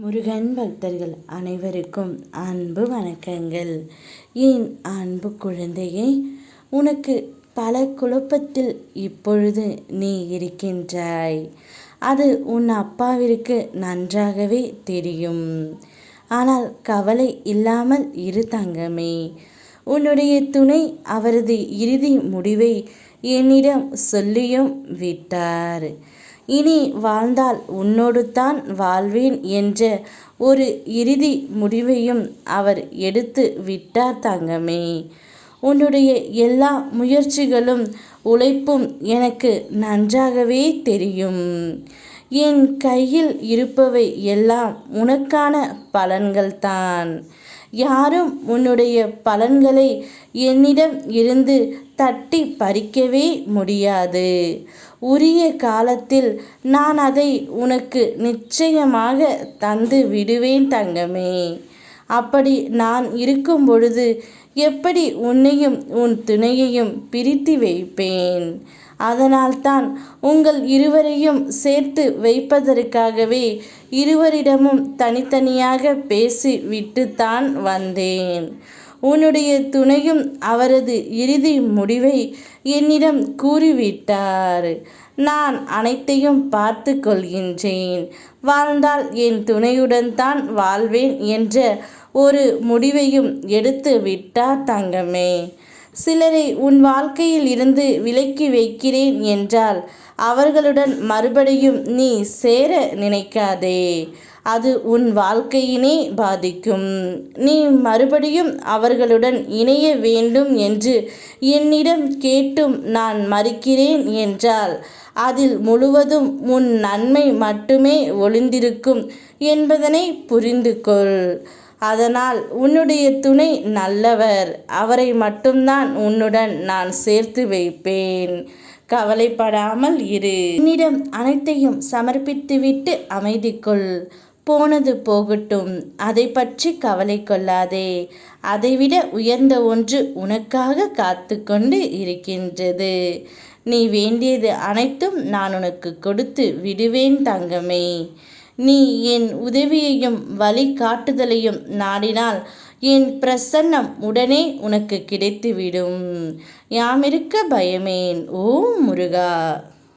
முருகன் பக்தர்கள் அனைவருக்கும் அன்பு வணக்கங்கள். என் அன்பு குழந்தையே உனக்கு பல குழப்பத்தில் இப்பொழுது நீ இருக்கின்றாய். அது உன் அப்பாவிற்கு நன்றாகவே தெரியும். ஆனால் கவலை இல்லாமல் இரு தங்கமே. உன்னுடைய துணை அவரது இறுதி முடிவை என்னிடம் சொல்லியும் விட்டார். இனி வாழ்ந்தால் உன்னோடு தான் வாழ்வேன் என்ற ஒரு இறுதி முடிவையும் அவர் எடுத்து விட்டார் தங்கமே. உன்னுடைய எல்லா முயற்சிகளும் உழைப்பும் எனக்கு நன்றாகவே தெரியும். என் கையில் இருப்பவை எல்லாம் உனக்கான பலன்கள்தான். யாரும் உன்னுடைய பலன்களை என்னிடம் இருந்து தட்டி பறிக்கவே முடியாது. உரிய காலத்தில் நான் அதை உனக்கு நிச்சயமாக தந்து விடுவேன் தங்கமே. அப்படி நான் இருக்கும் பொழுது எப்படி உன்னையும் உன் துணையையும் பிரித்து வைப்பேன்? அதனால்தான் உங்கள் இருவரையும் சேர்த்து வைப்பதற்காகவே இருவரிடமும் தனித்தனியாக பேசி விட்டுத்தான் வந்தேன். உன்னுடைய துணையும் அவரது இறுதி முடிவை என்னிடம் கூறிவிட்டார். நான் அனைத்தையும் பார்த்து கொள்கின்றேன். வாழ்ந்தால் என் துணையுடன் தான் வாழ்வேன் என்ற ஒரு முடிவையும் எடுத்து விட்டார் தங்கமே. சிலரை உன் வாழ்க்கையில் இருந்து விலக்கி வைக்கிறேன் என்றால் அவர்களுடன் மறுபடியும் நீ சேர நினைக்காதே. அது உன் வாழ்க்கையினே பாதிக்கும். நீ மறுபடியும் அவர்களுடன் இணைய வேண்டும் என்று என்னிடம் கேட்டும் நான் மறுக்கிறேன் என்றால் அதில் முழுவதும் உன் நன்மை மட்டுமே ஒளிந்திருக்கும் என்பதனை புரிந்து கொள் அதனால் உன்னுடைய துணை நல்லவர். அவரை மட்டும்தான் உன்னுடன் நான் சேர்த்து வைப்பேன். கவலைப்படாமல் இரு. என்னிடம் அனைத்தையும் சமர்ப்பித்துவிட்டு அமைதி கொள். போனது போகட்டும். அதை பற்றி கவலை கொள்ளாதே. அதைவிட உயர்ந்த ஒன்று உனக்காக காத்து கொண்டு இருக்கின்றது. நீ வேண்டியது அனைத்தும் நான் உனக்கு கொடுத்து விடுவேன் தங்கமே. நீ என் உதவியையும் வழிகாட்டுதலையும் நாடினால் என் பிரசன்னம் உடனே உனக்கு கிடைத்துவிடும். யாமிருக்க பயமேன். ஓ முருகா.